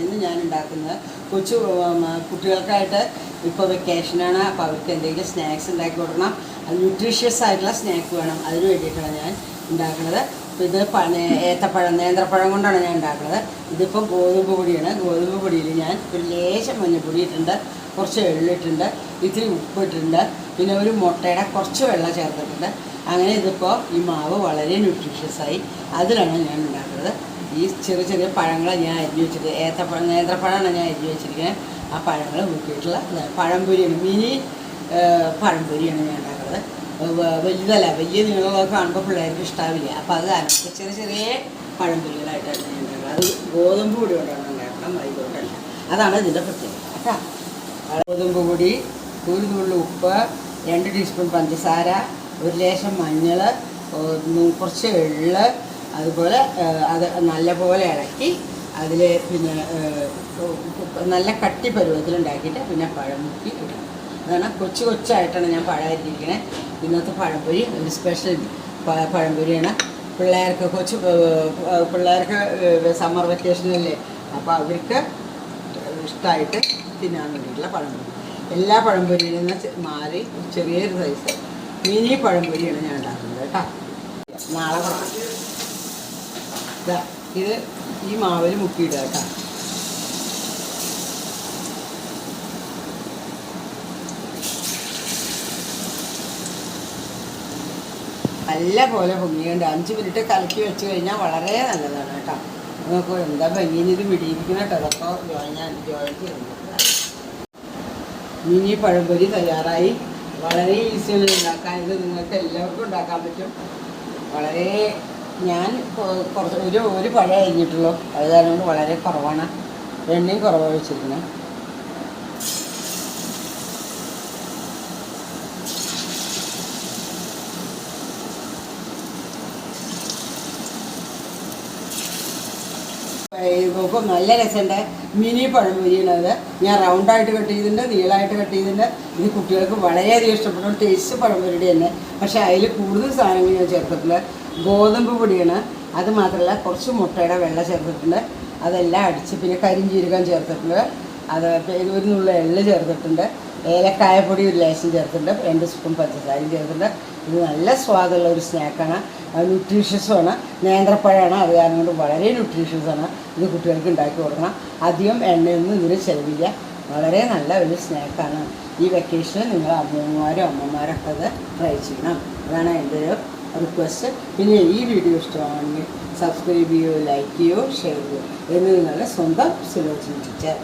ഇന്ന് ഞാൻ ഉണ്ടാക്കുന്നത് കൊച്ചു കുട്ടികൾക്കായിട്ട് ഇപ്പോൾ വെക്കേഷനാണ്. അപ്പോൾ അവർക്ക് എന്തെങ്കിലും സ്നാക്സ് ഉണ്ടാക്കി കൊടുക്കണം. അത് ന്യൂട്രീഷ്യസ് ആയിട്ടുള്ള സ്നാക്ക് വേണം. അതിന് വേണ്ടിയിട്ടാണ് ഞാൻ ഉണ്ടാക്കുന്നത്. അപ്പോൾ ഇത് പഴ ഏത്തപ്പഴം നേന്ത്രപ്പഴം കൊണ്ടാണ് ഞാൻ ഉണ്ടാക്കുന്നത്. ഇതിപ്പോൾ ഗോതമ്പ് പൊടിയാണ്. ഗോതമ്പ് പൊടിയിൽ ഞാൻ ഒരു ലേശം മഞ്ഞൾപ്പൊടി ഇട്ടിട്ടുണ്ട്. കുറച്ച് എള്ളിട്ടുണ്ട് ഇത്തിരി ഉപ്പിട്ടുണ്ട് പിന്നെ ഒരു മുട്ടയുടെ കുറച്ച് വെള്ളം ചേർത്തിട്ടുണ്ട്. അങ്ങനെ ഇതിപ്പോൾ ഈ മാവ് വളരെ ന്യൂട്രീഷ്യസായി അതിലാണ് ഞാൻ ഉണ്ടാക്കുന്നത്. ഈ ചെറിയ ചെറിയ പഴങ്ങളാണ് ഞാൻ അരിഞ്ഞു വെച്ചിട്ട് ഏത്തപ്പഴം നേന്ത്രപ്പഴമാണ് ഞാൻ അരിഞ്ഞു വെച്ചിരിക്കുന്നത് ആ പഴങ്ങൾ മുക്കിയിട്ടുള്ള പഴംപൊരിയാണ് മിനി പഴംപൊരിയാണ് ഞാൻ ഉണ്ടാക്കുന്നത്. വലുതല്ല വലിയ നീളമൊക്കെ കാണുമ്പോൾ പിള്ളേർക്ക് ഇഷ്ടാവില്ല. അപ്പോൾ അത് കാരണം ചെറിയ ചെറിയ പഴംപൊരികളായിട്ടാണ് ഞാൻ ഉണ്ടാക്കുന്നത്. അത് ഗോതമ്പ് പൊടി കൊണ്ടാണ് ഉണ്ടാക്കണം മൈദ കൊണ്ടല്ല അതാണ് ഇതിന്റെ പ്രത്യേകത. കേട്ടോ? ഗോതമ്പ് പൊടി ഒരു തുള്ളി ഉപ്പ് രണ്ട് ടീസ്പൂൺ പഞ്ചസാര ഒരു ലേശം മഞ്ഞൾ കുറച്ച് എള്ള് അതുപോലെ അത് നല്ലപോലെ ഇളക്കി അതിൽ പിന്നെ നല്ല കട്ടി പരുവത്തിലുണ്ടാക്കിയിട്ട് പിന്നെ പഴം മുക്കി ഇടണം. അതാണ് കൊച്ചു കൊച്ചായിട്ടാണ് ഞാൻ പഴം അരിഞ്ഞിരിക്കുന്നത് ഇന്നത്തെ പഴംപൊരി ഒരു സ്പെഷ്യൽ പഴംപൊരിയാണ്. പിള്ളേർക്ക് കൊച്ചു പിള്ളേർക്ക് സമ്മർ വെക്കേഷനല്ലേ അപ്പോൾ അവർക്ക് ഇഷ്ടമായിട്ട് തിന്നാൻ വേണ്ടിയിട്ടുള്ള പഴംപൊരി. എല്ലാ പഴംപൊരിയിൽ നിന്ന് മാറി ചെറിയൊരു സൈസ് മിനി പഴംപൊരിയാണ് ഞാൻ ഉണ്ടാക്കുന്നത് കേട്ടോ. നാളെ ഇതാ ഈ മാവിൽ മുക്കിയിടുക കേട്ടോ. നല്ല പോലെ പൊങ്ങിയുണ്ട് അഞ്ച് മിനിറ്റ് കലക്കി വെച്ച് കഴിഞ്ഞാൽ വളരെ നല്ലതാണ് കേട്ടോ. നിങ്ങൾക്ക് എന്താ വിടിയിരിക്കണം കേട്ടോ. അതൊക്കെ ജോയിൻ ഞാൻ ജോയിൻ ഇനി മിനി പഴംപൊരി തയ്യാറായി. വളരെ ഈസിയാണ് ഉണ്ടാക്കാൻ. ഇത് നിങ്ങൾക്ക് എല്ലാവർക്കും ഉണ്ടാക്കാൻ പറ്റും. വളരെ ഞാൻ കുറച്ച് ഒരു ഒരു പഴ കഴിഞ്ഞിട്ടുള്ളൂ. അത് കാരണം കൊണ്ട് വളരെ കുറവാണ്. എണ്ണയും കുറവാണ് വെച്ചിരിക്കുന്നത് നോക്കും നല്ല രസമുണ്ട് മിനി പഴംപൊരിയാണത്. ഞാൻ റൗണ്ടായിട്ട് കട്ട് ചെയ്തിട്ടുണ്ട് നീളായിട്ട് കട്ട് ചെയ്തിട്ടുണ്ട്. ഇത് കുട്ടികൾക്ക് വളരെയധികം ഇഷ്ടപ്പെടും ടേസ്റ്റ് പഴംപൊരിയുടെ തന്നെ പക്ഷേ അതിൽ കൂടുതൽ സാധനങ്ങൾ ഞാൻ ചേർത്തിട്ടുണ്ട് ഗോതമ്പ് പൊടിയാണ്. അത് മാത്രമല്ല കുറച്ച് മുട്ടയുടെ വെള്ളം ചേർത്തിട്ടുണ്ട്. അതെല്ലാം അടിച്ച് പിന്നെ കരിഞ്ചീരകം ചേർത്തിട്ടുണ്ട്. അത് ഒരു നുള്ള എള്ള് ചേർത്തിട്ടുണ്ട്. ഏലക്കായപ്പൊടി ഒരു ലേശം ചേർത്തിട്ടുണ്ട്. രണ്ട് സ്പൂൺ പഞ്ചസാരയും ചേർത്തിട്ടുണ്ട്. ഇത് നല്ല സ്വാദുള്ള ഒരു സ്നാക്കാണ്. ന്യൂട്രീഷ്യസുമാണ് നേന്ത്രപ്പഴമാണ്. അത് കാരണം കൊണ്ട് വളരെ ന്യൂട്രീഷ്യസാണ് ഇത് കുട്ടികൾക്ക് ഉണ്ടാക്കി കൊടുക്കണം. അധികം എണ്ണയൊന്നും ഇതിന് ചെലവില്ല. വളരെ നല്ല ഒരു സ്നാക്കാണ്. ഈ വെക്കേഷന് നിങ്ങൾ അമ്മമാരും അമ്മമാരൊക്കെ അത് ട്രൈ ചെയ്യണം. അതാണ് എന്റെ ഒരു റിക്വസ്റ്റ്. പിന്നെ ഈ വീഡിയോ ഇഷ്ടമാണെങ്കിൽ സബ്സ്ക്രൈബ് ചെയ്യുകയോ ലൈക്ക് ചെയ്യുകയോ ഷെയർ ചെയ്യുകയോ. എന്ന് നിങ്ങളുടെ സ്വന്തം സുലോചന ടീച്ചർ.